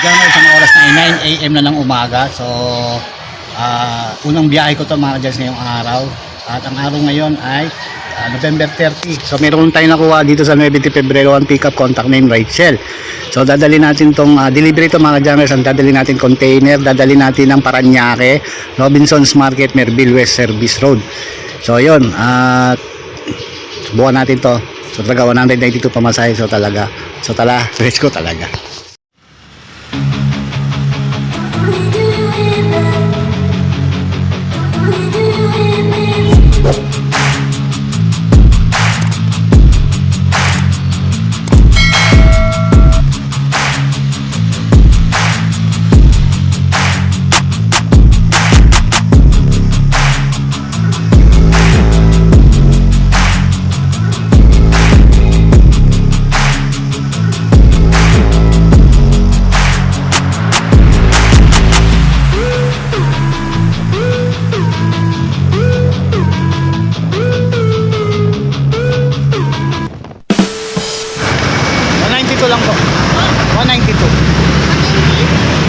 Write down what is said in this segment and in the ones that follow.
Diyan na isang oras na 9 a.m. na ng umaga. So, ah, unang biyahe ko to mga Jans ngayong araw. At ang araw ngayon ay ah, November 30. So, meron tayong nakuha dito sa 9 de Pebrero ang pickup contact name Rachel. So, dadali natin tong ah, delivery to mga Jans. Ang dadali natin container. Dadali natin ng Paranaque, Robinson's Market, Merville West Service Road. So, yun. At subukan natin to. So, talaga 192 pamasahe. So, talaga. So, tala. Let's go talaga.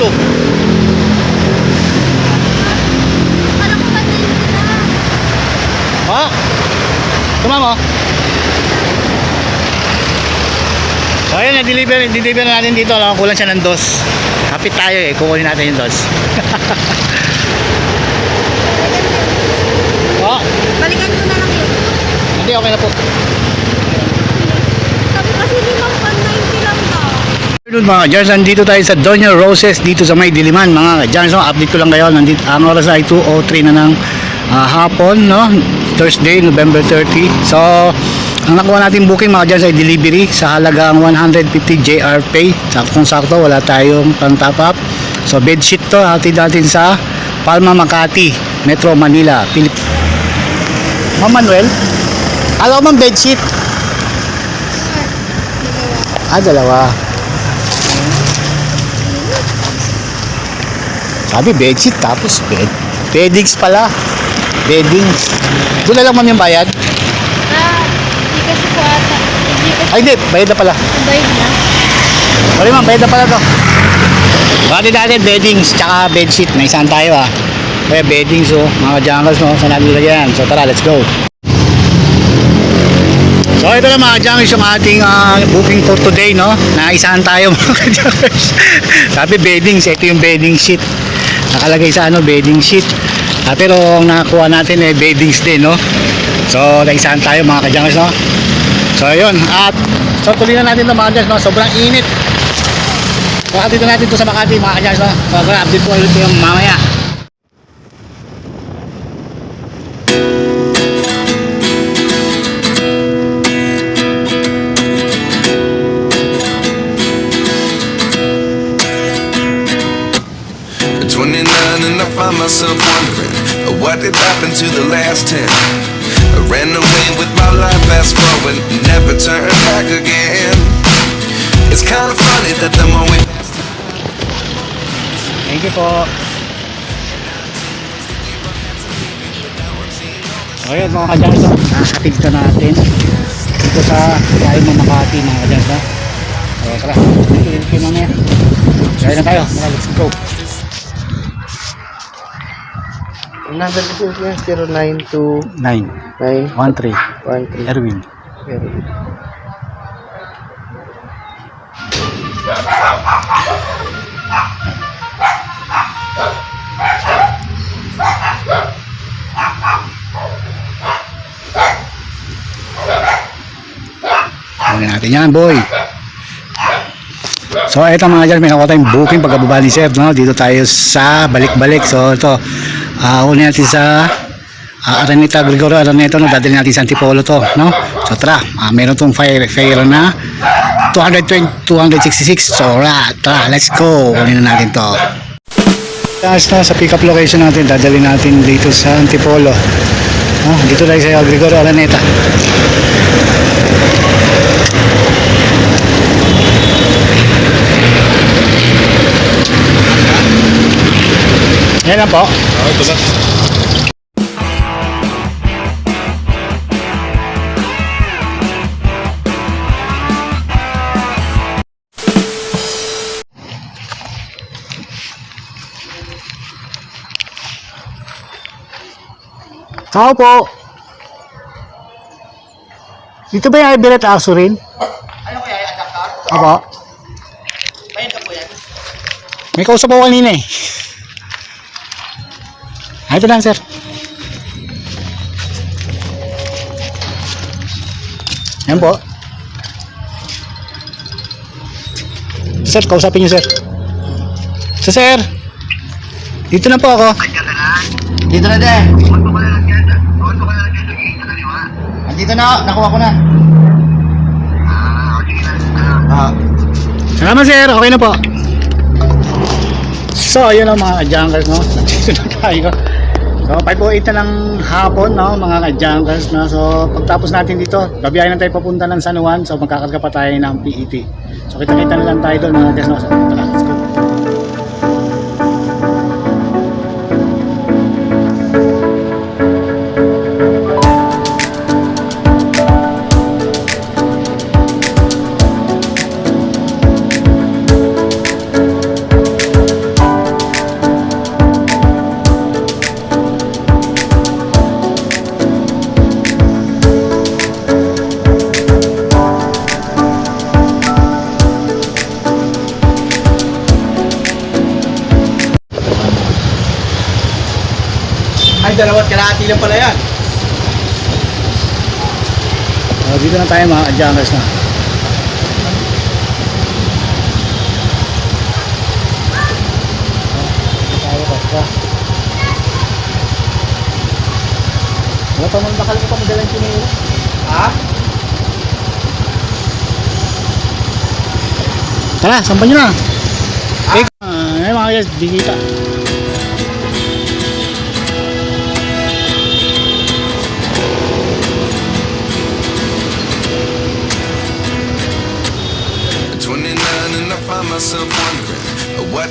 Ito. Ha? Tumama. So ayun, na-deliver, deliver natin dito. Alam, kulang siya ng dos. Kapit tayo eh, kukunin natin yung dos. oh, Balikan ko na lang yun. hindi okay na po. Sabi kasi limang 190 lang daw. Good mga Jars, nandito tayo sa Doña Roses dito sa May Diliman mga Jars. So, update ko lang kayo, nandito, ang oras ay 2.03 na ng ah, hapon, no? Thursday, November 30. So, ang nakuha natin booking mga Jars ay delivery sa halagang 150 JR Pay. Saktong sakto, wala tayong pang top up. So, bedsheet to, hatid natin sa Palma, Makati, Metro Manila, Pilip. Ma'am Manuel, alam mo bedsheet? Ah, dalawa. Sabi bedsheet tapos bed. Beddings pala. Beddings. Doon na lang ma'am yung bayad? Ah, hindi kasi po ata. Hindi kasi Ay hindi, bayad na pala. bayad na. Sorry ma'am, bayad na pala to. Bakit natin beddings tsaka bedsheet. May isang tayo ah. Kaya beddings oh, mga jungles no. Saan natin nilagyan? So tara, let's go. So ito na mga jungles yung ating ah, booking for today no. Naisahan tayo mga jungles. Sabi beddings, ito yung bedding sheet. Nakalagay sa ano, bedding sheet. Ah, pero ang nakakuha natin eh, beddings din no. So naisahan tayo mga kajungles no. So ayun, at so tuloy na natin ito mga kajungles no. Sobrang init. So dito natin to sa Makati mga kajungles no. So update ko ulit yung mamaya. Myself wondering uh, what did happen to the last 10 I ran away with my life fast forward never turn back again It's kind of funny that the more we Thank you. So ayun mga kajangso, nakakatid ka natin dito sa Yain ng Makati mga kajangso. So tara, ito yung mamaya. Kaya na tayo, tara let's go. Yung 0929 9, 1, 3, Erwin. Kunin natin yan, boy. So, ito mga dyan, may nakuha tayong booking pagkababa ni Sir, no? Dito tayo sa balik-balik. So, ito, ah kunin natin sa uh, Araneta Gregorio Araneta, no? Dadali natin sa Antipolo to, no? So, tara, ah, meron tong fire, fire na 220, 266. So, ra, tara, let's go. Kunin na natin to. Taas na sa pick-up location natin, dadali natin dito sa Antipolo. Ah, dito tayo sa Gregorio Araneta. Yan na po. Oh, ito na. Tao po. Dito ba yung Iberat Asurin? Ano kaya yung adapter? Apo. Bayan ka po yan. May kausap ako kanina eh. Ah, ito lang sir. Yan po. Sir, kausapin niyo sir. So, sir. Dito na po ako. Dito na din. Andito na, nakuha ko na. Ah, Salamat sir, okay na po. So, ayun ang mga ka-junkers, no? Nandito na tayo. So, 5.08 na ng hapon, no? Mga ka-junkers, no? So, pagtapos natin dito, babiyahin na tayo papunta ng San Juan. So, magkakarga pa tayo ng PET. So, kita-kita na lang tayo doon, mga guys, no? So, kalahati lang pala yan. So, dito na tayo, mga tayo basta. Wala pa man bakal ko pa madalang chinelo. Ha? Tara, sampan nyo na. Okay. Ah, ay mga guys, di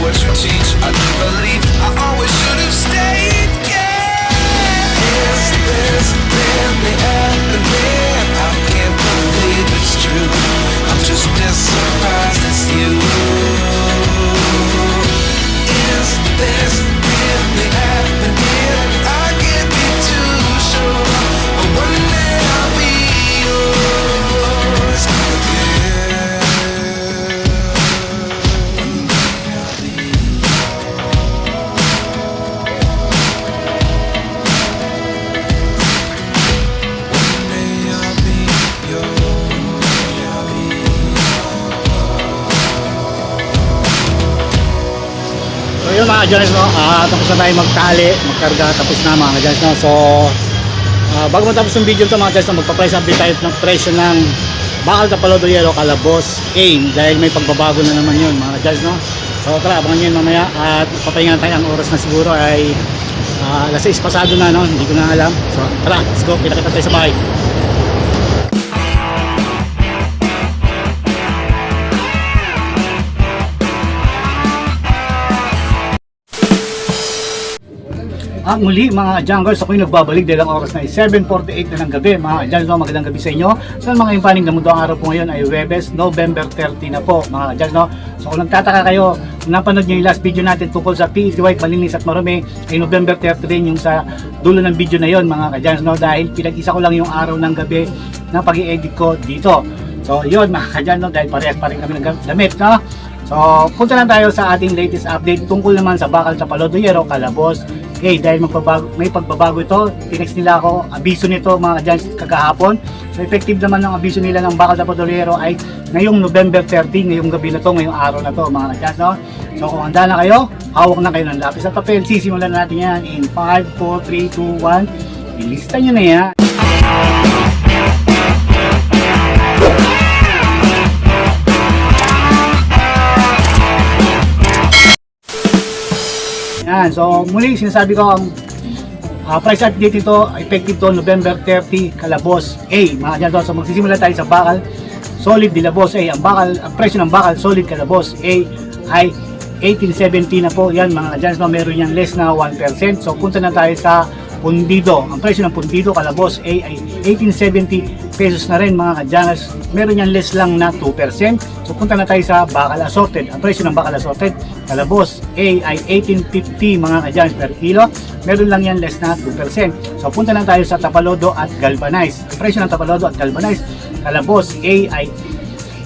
What you teach. I do believe mga Jones, no? Ah, tapos na tayo magtali, magkarga, tapos na mga Jones, no? So, ah, bago matapos yung video to mga Jones, no? magpa-price update tayo ng presyo ng Bakal Tapalodo Yellow Calabos Aim dahil may pagbabago na naman yun mga Jones, no? So tara, abangan nyo mamaya at papahingan tayo ang oras na siguro ay ah, alas 6 pasado na, no? Hindi ko na alam. So tara, let's go, kita-kita tayo sa bahay. At muli mga junglers, ako'y nagbabalik dahil ang oras na ay 7.48 na ng gabi. Mga junglers, no, magandang gabi sa inyo. Sa mga impaning na mundo ang araw po ngayon ay Webes, November 30 na po mga junglers. No? So kung nagtataka kayo, kung napanood nyo yung last video natin tungkol sa PET White, Malinis at Marumi, ay November 30 rin yung sa dulo ng video na yon mga junglers. No? Dahil pinag-isa ko lang yung araw ng gabi na pag edit ko dito. So yun mga kadyan no, dahil parehas pa rin kami ng damit no. So punta lang tayo sa ating latest update tungkol naman sa bakal sa Palodoyero, Calabos. Okay, dahil magbabago, may pagbabago ito, tinext nila ako, abiso nito mga kadyan kagahapon. So effective naman ng abiso nila ng bakal sa Palodoyero ay ngayong November 30, ngayong gabi na to, ngayong araw na to mga kadyan no. So kung handa na kayo, hawak na kayo ng lapis at papel. Sisimulan na natin yan in 5, 4, 3, 2, 1. Ilista nyo na yan. Yan. So muli sinasabi ko ang ah, price update ito effective to November 30 Calabos A. Mga dyan so magsisimula tayo sa bakal solid Dilabos A. Ang bakal ang presyo ng bakal solid Calabos A ay 1870 na po yan mga dyan so meron yan less na 1%. So punta na tayo sa pundido. Ang presyo ng pundido Calabos A ay 1870 pesos na rin mga kadyanas. Meron yan less lang na 2%. So punta na tayo sa bakal assorted. Ang presyo ng bakal assorted Calabos A ay 1850 mga kadyanas per kilo. Meron lang yan less na 2%. So punta na tayo sa Tapalodo at Galvanize. Ang presyo ng Tapalodo at Galvanize Calabos A ay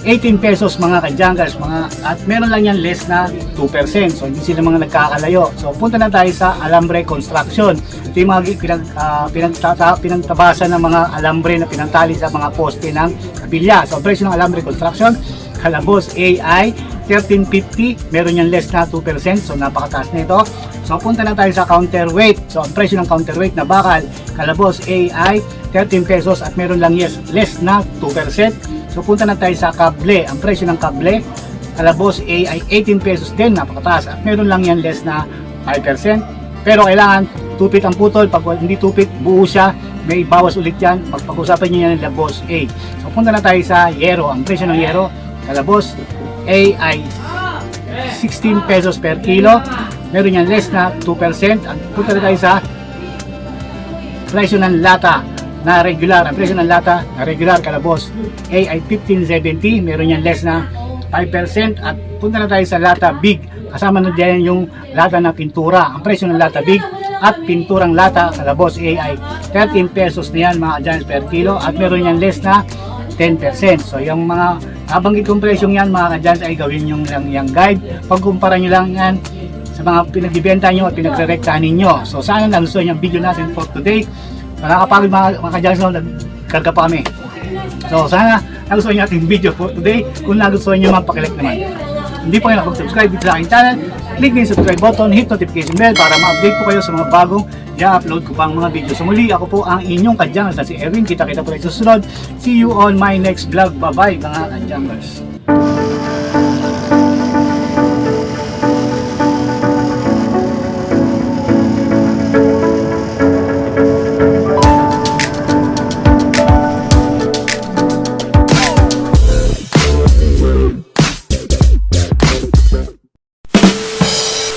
18 pesos mga kajankers mga at meron lang yan less na 2% so hindi sila mga nagkakalayo. So punta na tayo sa alambre construction. Ito yung mga pinag, uh, pinagtata, pinagtabasan ng mga alambre na pinantali sa mga poste ng kabilya. So presyo ng alambre construction Calabos AI 1350 meron yan less na 2% so napakataas na ito. So punta na tayo sa counterweight so ang presyo ng counterweight na bakal Calabos AI 13 pesos. At meron lang yes less na 2% So punta na tayo sa kable. Ang presyo ng kable, Calabos A ay 18 pesos din, napakataas. At meron lang yan less na 5%. Pero kailangan tupit ang putol. Pag hindi tupit, buo siya. May bawas ulit yan. Pagpag-usapan nyo yan ng Labos A. So punta na tayo sa Yero. Ang presyo ng Yero, Calabos A ay 16 pesos per kilo. Meron yan less na 2%. At punta na tayo sa presyo ng lata na regular. Ang presyo ng lata na regular kalabos A ay 15.70. Meron yan less na 5%. At punta na tayo sa lata big. Kasama na dyan yung lata na pintura. Ang presyo ng lata big at pinturang lata kalabos A ay 13 pesos na yan mga giants per kilo. At meron yan less na 10%. So yung mga nabanggit kong presyong yan mga kadyans ay gawin yung lang yung guide. Pagkumpara nyo lang yan sa mga pinagbibenta nyo at pinagre-rektahan ninyo. So sana nagustuhan yung video natin for today. Nakakapagod mga, mga kadyans no, nagkarga pa kami. So sana nagustuhan nyo ating video for today. Kung nagustuhan nyo, magpakilike naman. Hindi pa kayo nakapag-subscribe dito sa aking channel, click din yung subscribe button, hit notification bell para ma-update po kayo sa mga bagong i-upload ko pang mga video. So muli, ako po ang inyong kadyangers na si Erwin. Kita-kita po tayo sa susunod. See you on my next vlog. Bye-bye mga kadyangers.